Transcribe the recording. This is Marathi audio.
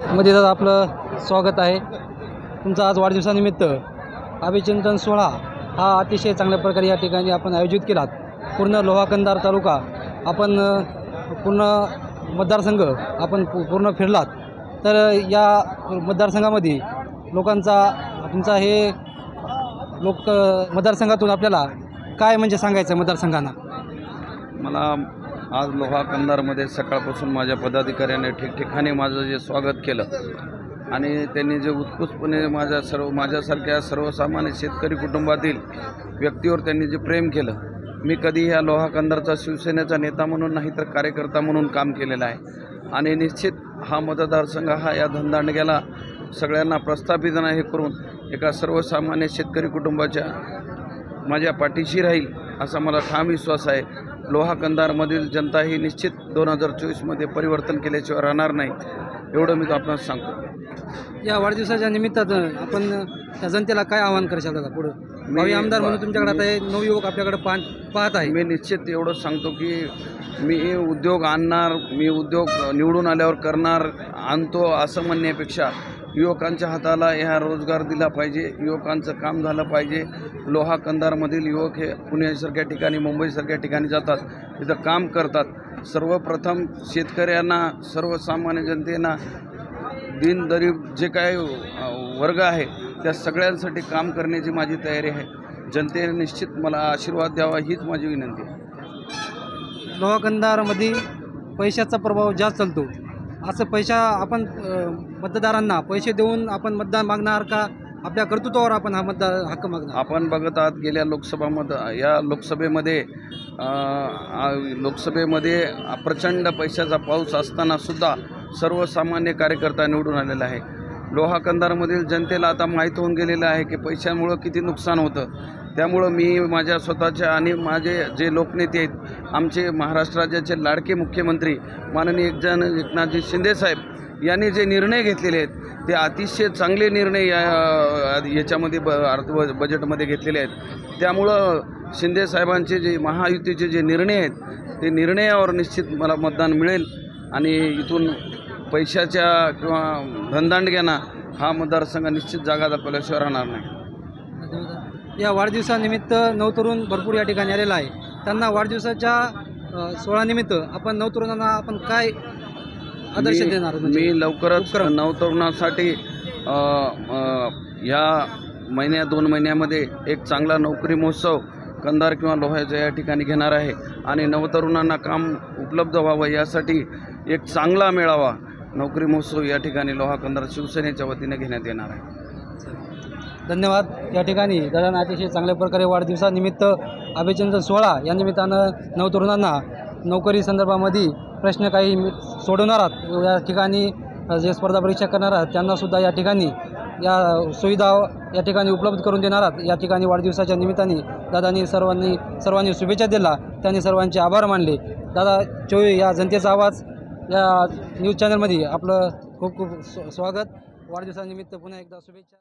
मध्ये दादा आपलं स्वागत आहे. तुमचा आज वाढदिवसानिमित्त अभिचिंतन सोहळा हा अतिशय चांगल्या प्रकारे या ठिकाणी आपण आयोजित केलात. पूर्ण लोहाकंदार तालुका आपण पूर्ण मतदारसंघ आपण पूर्ण फिरलात. तर या मतदारसंघामध्ये लोकांचा तुमचा हे लोक मतदारसंघातून आपल्याला काय म्हणजे सांगायचं मतदारसंघांना? मला आज लोहा कंधारमध्ये सकाळपासून माझ्या पदाधिकाऱ्याने ठिकठिकाणी माझं जे स्वागत केलं आणि त्यांनी जे उत्कृष्टपणे माझ्या सर्व माझ्यासारख्या सर्वसामान्य शेतकरी कुटुंबातील व्यक्तीवर त्यांनी जे प्रेम केलं मी कधी ह्या लोहा कंधारचा शिवसेनेचा नेता म्हणून नाही तर कार्यकर्ता म्हणून काम केलेलं आहे. आणि निश्चित हा मतदारसंघ हा या धनदांडग्याला सगळ्यांना प्रस्थापित नाही करून एका सर्वसामान्य शेतकरी कुटुंबाच्या माझ्या पाठीशी राहील असा मला ठाम विश्वास आहे. लोहा कंधारमधील जनता ही निश्चित दोन हजार चोवीसमध्ये परिवर्तन केल्याशिवाय राहणार नाही एवढं मी आपणास सांगतो. या वाढदिवसाच्या निमित्तानं आपण त्या जनतेला काय आवाहन करायचं दादा पुढं? मी- आमदार म्हणून तुमच्याकडे आता हे नवयुवक आपल्याकडे पाहत पाहत आहे. मी निश्चित एवढंच सांगतो की मी उद्योग आणणार मी उद्योग निवडून आल्यावर करणार आणतो असं म्हणण्यापेक्षा युवकांच्या हाताला ह्या रोजगार दिला पाहिजे युवकांचं काम झालं पाहिजे. लोहा कंधारमधील युवक हे पुण्यासारख्या ठिकाणी मुंबईसारख्या ठिकाणी जातात. तिथं काम करतात. सर्वप्रथम शेतकऱ्यांना सर्वसामान्य जनतेना दिनदरीब जे काय वर्ग आहे त्या सगळ्यांसाठी काम करण्याची माझी तयारी आहे. जनतेने निश्चित मला आशीर्वाद द्यावा हीच माझी विनंती आहे. लोहाकंदारमध्ये पैशाचा प्रभाव जास्त चालतो. असं पैसा आपण मतदारांना पैसे देऊन आपण मतदान मागणार का? आपल्या कर्तृत्वावर आपण हा मतदार हक्क मागणार? आपण बघत आहात गेल्या लोकसभामध्ये या लोकसभेमध्ये लोकसभेमध्ये प्रचंड पैशाचा पाऊस असताना सुद्धा सर्वसामान्य कार्यकर्ता निवडून आलेला आहे. लोहा कंधारमधील जनतेला आता माहीत होऊन गेलेलं आहे की पैशामुळं किती नुकसान होतं. त्यामुळं मी माझ्या स्वतःच्या आणि माझे जे लोकनेते आहेत आमचे महाराष्ट्र राज्याचे लाडके मुख्यमंत्री माननीय एकजण एकनाथजी शिंदेसाहेब यांनी जे निर्णय घेतलेले आहेत ते अतिशय चांगले निर्णय या याच्यामध्ये ब अर्थ बजेटमध्ये घेतलेले आहेत. त्यामुळं शिंदे साहेबांचे जे महायुतीचे जे निर्णय आहेत ते निर्णयावर निश्चित मला मतदान मिळेल आणि इथून पैशाच्या किंवा धनदांडग्यांना हा मतदारसंघ निश्चित जागा दाखवल्याशिवाय राहणार नाही. या वाढदिवसानिमित्त नवतरुण भरपूर या ठिकाणी आलेला आहे. त्यांना वाढदिवसाच्या सोहळ्यानिमित्त आपण नवतरुणांना आपण काय आदर्श देणार? म्हणजे मी लवकरच. नवतरुणासाठी या महिन्या दोन महिन्यामध्ये एक चांगला नोकरी महोत्सव कंधार किंवा लोह्याच्या या ठिकाणी घेणार आहे. आणि नवतरुणांना काम उपलब्ध व्हावं यासाठी एक चांगला मेळावा नोकरी महोत्सव या ठिकाणी लोहा कंधार शिवसेनेच्या वतीने घेण्यात येणार आहे. धन्यवाद. या ठिकाणी दादांना अतिशय चांगल्या प्रकारे वाढदिवसानिमित्त अभिचंदन सोहळा या निमित्तानं नवतरुणांना नोकरी संदर्भामध्ये प्रश्न काही सोडवणार आहात. या ठिकाणी जे स्पर्धा परीक्षा करणार आहात त्यांनासुद्धा या ठिकाणी या सुविधा या ठिकाणी उपलब्ध करून देणार आहात. या ठिकाणी वाढदिवसाच्या निमित्ताने दादांनी सर्वांनी सर्वांनी शुभेच्छा दिला त्यांनी सर्वांचे आभार मानले. दादा चोवी या जनतेचा आवाज या न्यूज चॅनलमध्ये आपलं खूप खूप स्व- स्वागत. वाढदिवसानिमित्त पुन्हा एकदा शुभेच्छा.